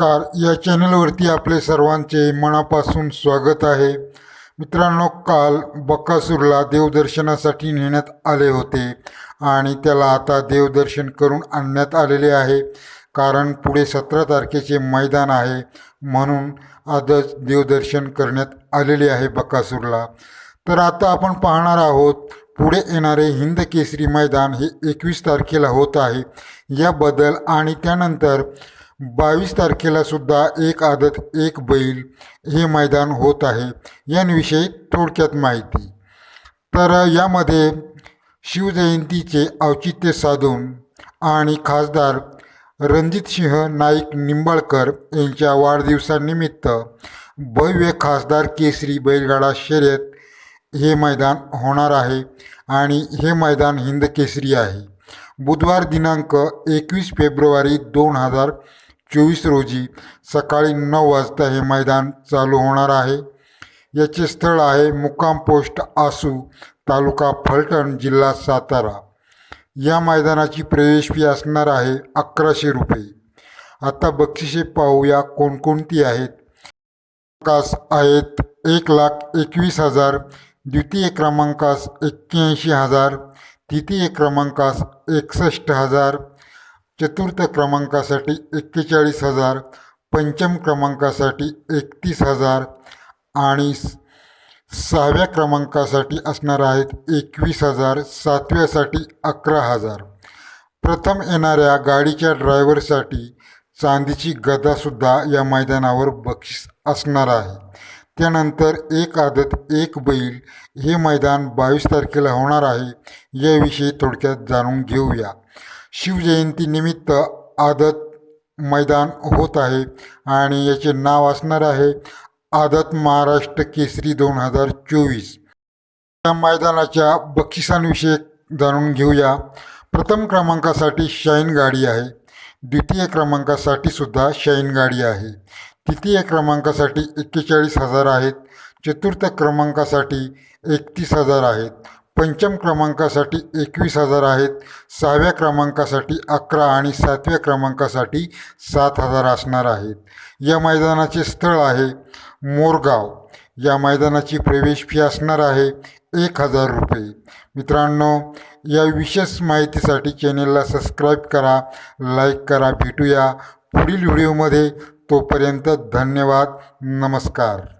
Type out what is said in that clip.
नमस्कार. या चॅनलवरती आपले सर्वांचे मनापासून स्वागत आहे. मित्रांनो काल बकासूरला देवदर्शनासाठी नेण्यात आले होते आणि त्याला आता देवदर्शन करून आणण्यात आलेले आहे. कारण पुढे सतरा तारखेचे मैदान आहे म्हणून आजच देवदर्शन करण्यात आलेले आहे बकासूरला. तर आता आपण पाहणार आहोत पुढे येणारे हिंद केसरी मैदान हे एकवीस तारखेला होत आहे. याबद्दल आणि त्यानंतर बावीस तारखेला सुद्धा एक आदत एक बैल हे मैदान होत आहे. यांविषयी थोडक्यात माहिती. तर यामध्ये शिवजयंतीचे औचित्य साधून आणि खासदार रणजितसिंह नाईक निंबाळकर यांच्या वाढदिवसानिमित्त भव्य खासदार केसरी बैलगाडा शर्यत हे मैदान होणार आहे आणि हे मैदान हिंद केसरी आहे. बुधवार दिनांक एकवीस फेब्रुवारी दोन हजार चोवीस रोजी सकाळी नऊ वाजता हे मैदान चालू होणार आहे. याचे स्थळ आहे मुक्काम पोस्ट आसू तालुका फलटण जिल्हा सातारा. या मैदानाची प्रवेश फी असणार आहे अकराशे रुपये. आता बक्षिसे पाहूया कोणकोणती आहेत. कास आहेत एक लाख एकवीस हजार द्वितीय क्रमांकास एक्क्याऐंशी हजार तृतीय क्रमांकास एकसष्ट हजार चतुर्थ क्रमांकासाठी एक्केचाळीस हजार पंचम क्रमांकासाठी एकतीस हजार आणि स- सहाव्या क्रमांकासाठी असणार आहेत एकवीस हजार सातव्यासाठी अकरा हजार. प्रथम येणाऱ्या गाडीच्या ड्रायव्हरसाठी चांदीची गदासुद्धा या मैदानावर बक्षीस असणार आहे. त्यानंतर एक आदत एक बैल हे मैदान बावीस तारखेला होणार आहे. याविषयी थोडक्यात जाणून घेऊया. शिवजयंतीनिमित्त आदत मैदान होत आहे आणि याचे नाव असणार आहे आदत महाराष्ट्र केसरी दोन हजार चोवीस. या मैदानाच्या बक्षिसांविषयी जाणून घेऊया. प्रथम क्रमांकासाठी शाईन गाडी आहे. द्वितीय क्रमांकासाठी सुद्धा शाईन गाडी आहे. तृतीय क्रमांकासाठी एक्केचाळीस हजार आहेत. चतुर्थ क्रमांकासाठी एकतीस हजार आहेत. पंचम क्रमांकासाठी एकवीस हजार आहेत. सहाव्या क्रमांकासाठी अकरा आणि सातव्या क्रमांकासाठी सात हजार असणार आहेत. या मैदानाचे स्थळ आहे मोरगाव. या मैदानाची प्रवेश फी असणार आहे एक हजार रुपये. मित्रांनो या विशेष माहितीसाठी चॅनेलला सबस्क्राईब करा लाईक करा भेटूया पुढील व्हिडिओमध्ये. तोपर्यंत धन्यवाद नमस्कार.